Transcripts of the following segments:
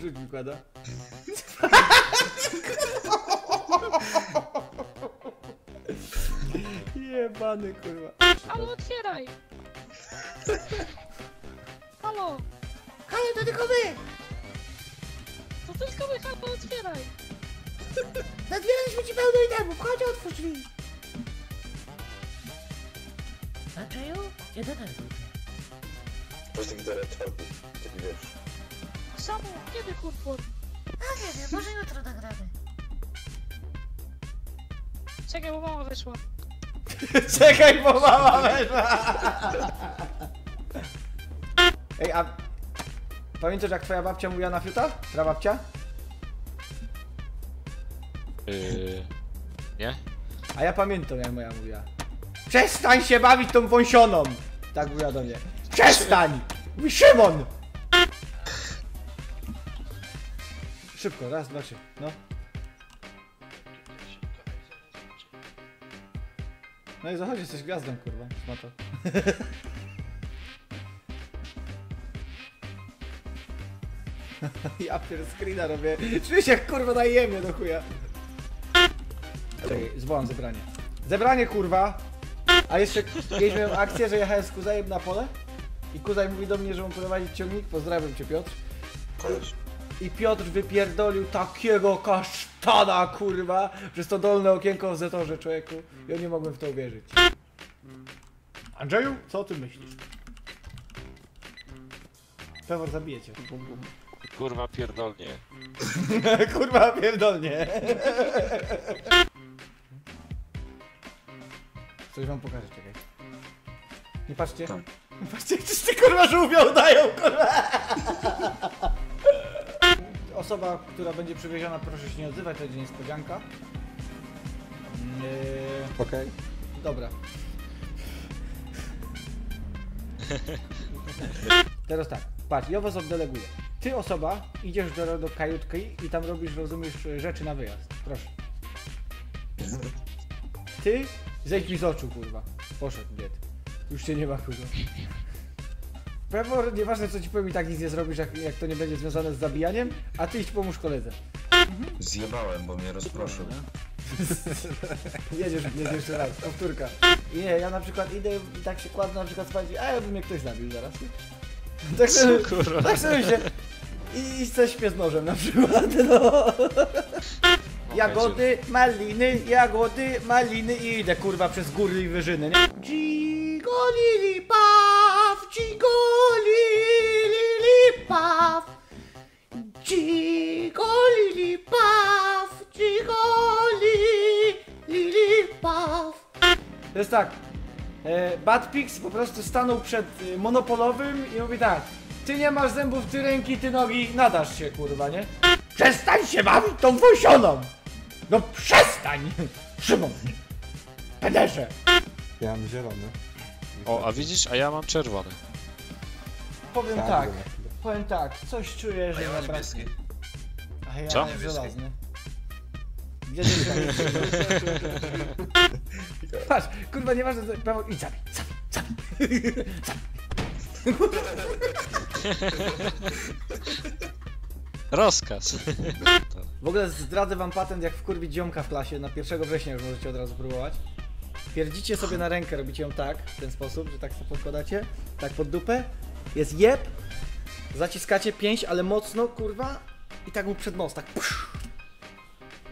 Rzuć wykłada. Jebany kurwa. Halo, otwieraj! Halo! Halo, to tylko my! To tylko wy, halo, otwieraj! Nazbieraliśmy ci pełno itemów, chodź otwórz drzwi! Andrzeju, nie denerwuj mnie. Właśnie gitarę czarny, taki wiesz. Samu, kiedy kurpor? A nie wiem, może jutro nagramy. Czekaj, bo mama wyszła. Czekaj, bo mama weszła! Ej, a... Pamiętasz jak twoja babcia mówiła na fiuta? Prababcia? Yy, nie? A ja pamiętam jak moja mówiła. Przestań się bawić tą wąsioną! Tak mówiła do mnie. Przestań! Mówi Szymon! Szybko, raz, dwa, trzy. No. No i zachodzi, jesteś gwiazdą, kurwa. Szmato. ja pier screena robię. Czuję się jak kurwa na jemie do chuja. Czekaj, zwołam zebranie. Zebranie kurwa! A jeszcze kiedyś miałem akcję, że jechałem z Kuzajem na pole i Kuzaj mówi do mnie, że mam prowadzić ciągnik. Pozdrawiam cię Piotr. Koleś. I Piotr wypierdolił takiego kasztana, kurwa, przez to dolne okienko w zetorze, człowieku. Ja nie mogłem w to uwierzyć. Andrzeju, co o tym myślisz? Pewor zabije cię. Bum, bum. Kurwa pierdolnie. kurwa, pierdolnie. Coś wam pokażę, czekaj. Nie patrzcie. Tak. Nie patrzcie, jak ty kurwa żółwia udają, kurwa. Osoba, która będzie przywieziona, proszę się nie odzywać, to będzie niespodzianka. Yy, Okej. dobra. Teraz tak, patrz, ja was oddeleguję. Ty osoba, idziesz do, do kajutki i tam robisz, rozumiesz, rzeczy na wyjazd. Proszę. Ty, zejdź mi z oczu, kurwa. Poszedł bied. Już cię nie ma, kurwa. Pewno, nieważne co ci powiem i tak nic nie zrobisz, jak, jak to nie będzie związane z zabijaniem, a ty idź pomóż koledze. Zjebałem, bo mnie rozproszył. Jedziesz, jedziesz jeszcze raz, powtórka. I nie, ja na przykład idę i tak się kładę na przykład spać, a jakby mnie ktoś zabił zaraz. nie? Tak sobie, kurwa? tak sobie myślę. I chcę śpię z nożem na przykład, no. Jagody, maliny, jagody, maliny i idę kurwa przez góry i wyżyny, nie? Dzigolili paw, dzigolili paw, dzigolili paw, dzigolili paw. To jest tak, e, Batpix po prostu stanął przed e, monopolowym i mówi tak Ty nie masz zębów, ty ręki, ty nogi, nadasz się kurwa, nie? Przestań się bawić tą wosioną! No przestań! Szymon! Pederze! Ja mam zielony. O, a widzisz, a ja mam czerwony. Powiem Tak, tak, powiem tak, coś czuję, że ja niebieski. A ja Co? żelazny. Gdzie ty Patrz, kurwa, nieważne, co- prawo, idź zabij, zabij, zabij, zabij. Rozkaz. W ogóle zdradzę wam patent, jak wkurwić ziomka w klasie. Na 1 września już możecie od razu próbować. Pierdzicie sobie na rękę, robicie ją tak, w ten sposób, że tak sobie podkładacie, tak pod dupę. Jest jeb, zaciskacie pięść, ale mocno, kurwa, i tak mu przed nos, tak psz.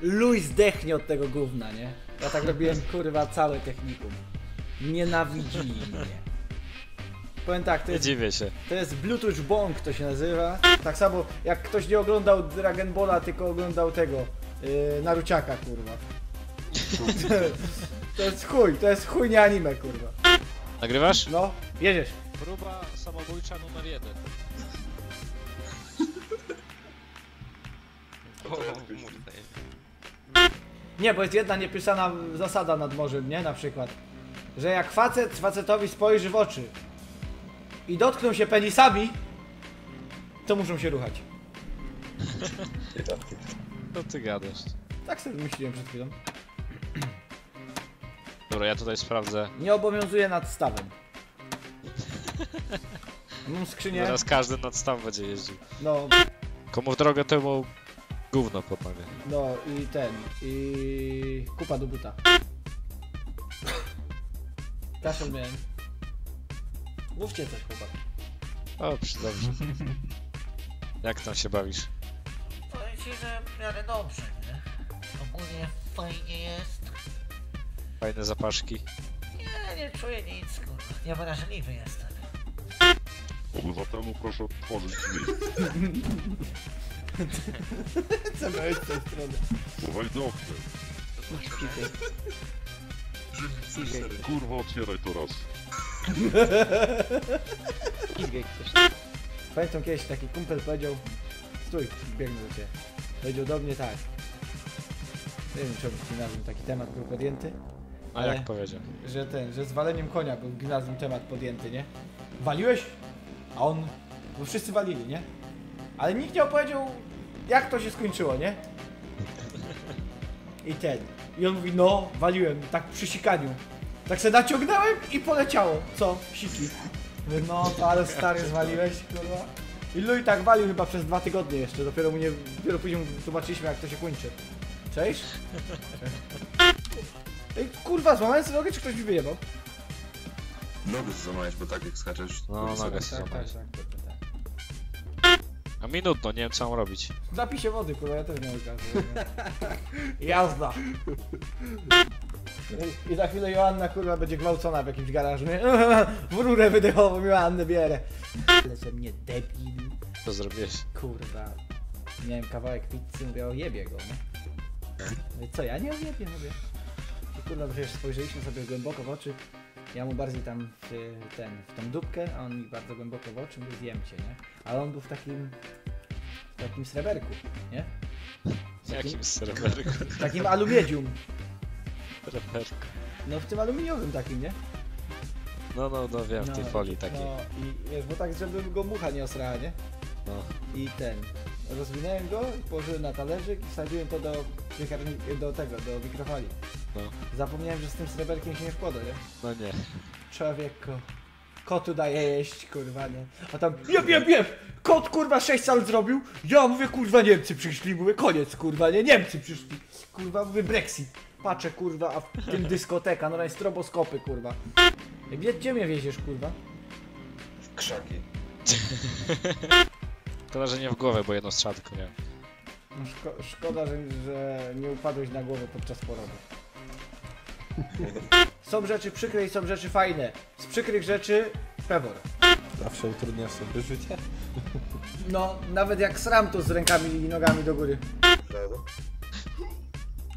Luj zdechnie od tego gówna, nie? Ja tak robiłem, kurwa, całe technikum. Nienawidzili mnie. Powiem tak, to Nie jest dziwię się. to jest Bluetooth Bong to się nazywa. Tak samo jak ktoś nie oglądał Dragon Balla, tylko oglądał tego yy, Naruciaka, kurwa. to jest chuj, to jest chuj nie anime, kurwa. Nagrywasz? No, jedziesz. Próba samobójcza numer jeden. Nie, bo jest jedna niepisana zasada nad morzem, nie? Na przykład. Że jak facet facetowi spojrzy w oczy i dotkną się penisami, to muszą się ruchać. No ty gadasz. Tak sobie myśliłem przed chwilą. Dobra, ja tutaj sprawdzę. Nie obowiązuje nad stawem. Mam skrzynię. Teraz każdy nad stan będzie jeździł. No, Komu w drogę temu gówno pod nogę. No i ten, i kupa do buta. Kaszel miałem. Mówcie coś, chłopak. O, przy- dobrze. Jak tam się bawisz? Powiem ci, że w miarę dobrze, nie? Ogólnie fajnie jest. Fajne zapaszki. Nie, nie czuję nic, kurwa. Niewrażliwy jestem. Obywatelu proszę otworzyć drzwi. Co miałeś z tej strony? Chowaj do okna. Kurwa, otwieraj to raz. Pamiętam kiedyś taki kumpel powiedział Stój, biegnę do ciebie. Powiedział do mnie tak. Nie wiem czemu taki temat był podjęty, A jak powiedział? że ten, że z waleniem konia był w gimnazjum temat podjęty, nie? Waliłeś? A on, bo wszyscy walili, nie? Ale nikt nie opowiedział jak to się skończyło, nie? I ten. I on mówi, no, waliłem, tak przy sikaniu. Tak se naciągnąłem i poleciało. Co? Siki. Mówię, no, to ale stary zwaliłeś, kurwa. I Louis tak walił chyba przez dwa tygodnie jeszcze, dopiero mu nie, dopiero później zobaczyliśmy jak to się kończy. Cześć? Ej, kurwa, złamałem sobie nogę, czy ktoś mi wyjebał? Nogę złamałeś, bo tak jak skaczesz. No, kurwa, nogę sobie. Tak, tak, złamałeś. tak, tak, tak. A minutno, nie wiem co mam robić. Napij się wody, kurwa, ja też miałem okazję. Jazda! I za chwilę Joanna, kurwa, będzie gwałcona w jakimś garażu, nie? W rurę wydechową Joannę bierę. Ale ze mnie debil, Co zrobiłeś? kurwa. Miałem kawałek pizzy, mówię, o jebie go, nie? No i co, ja nie ojebię, mówię. Kurwa, przecież spojrzeliśmy sobie głęboko w oczy. Ja mu bardziej tam w ten, w tą dupkę, a on mi bardzo głęboko w oczy, mówię, zjem cię, nie? Ale on był w takim, w takim sreberku, nie? W jakim serwerku? W takim alumiedzium. Serwerku. No w tym aluminiowym takim, nie? No, no, no wiem, w tej No, folii takiej. No i wiesz, bo tak, żeby go mucha nie osrała, nie? No. I ten. Rozwinąłem go, położyłem na talerzyk i wsadziłem to do, do tego, do mikrofali. No. Zapomniałem, że z tym sreberkiem się nie wkłada, nie? No nie. Człowieku. Kotu daje jeść, kurwa, nie? A tam, jeb, jeb, jeb! Kot, kurwa, 6 sal zrobił. Ja mówię, kurwa, Niemcy przyszli. Mówię, koniec, kurwa, nie? Niemcy przyszli. Kurwa, mówię, Brexit. Patrzę, kurwa, a w tym dyskoteka, no jest stroboskopy, kurwa. Gdzie, gdzie mnie wieziesz, kurwa? Krzaki. Szkoda, że nie w głowę, bo jedno strzał tylko miałem. No szko szkoda, że, że nie upadłeś na głowę podczas porodu. Są rzeczy przykre i są rzeczy fajne. Z przykrych rzeczy pewor. Zawsze utrudniasz sobie życie? No, nawet jak sram to z rękami i nogami do góry.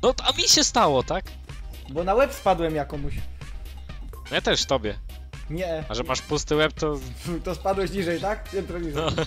No, a mi się stało, tak? Bo na łeb spadłem jakomuś. Ja też tobie. Nie, A że masz pusty łeb, to to spadłeś niżej, tak? Piętro niżej. No.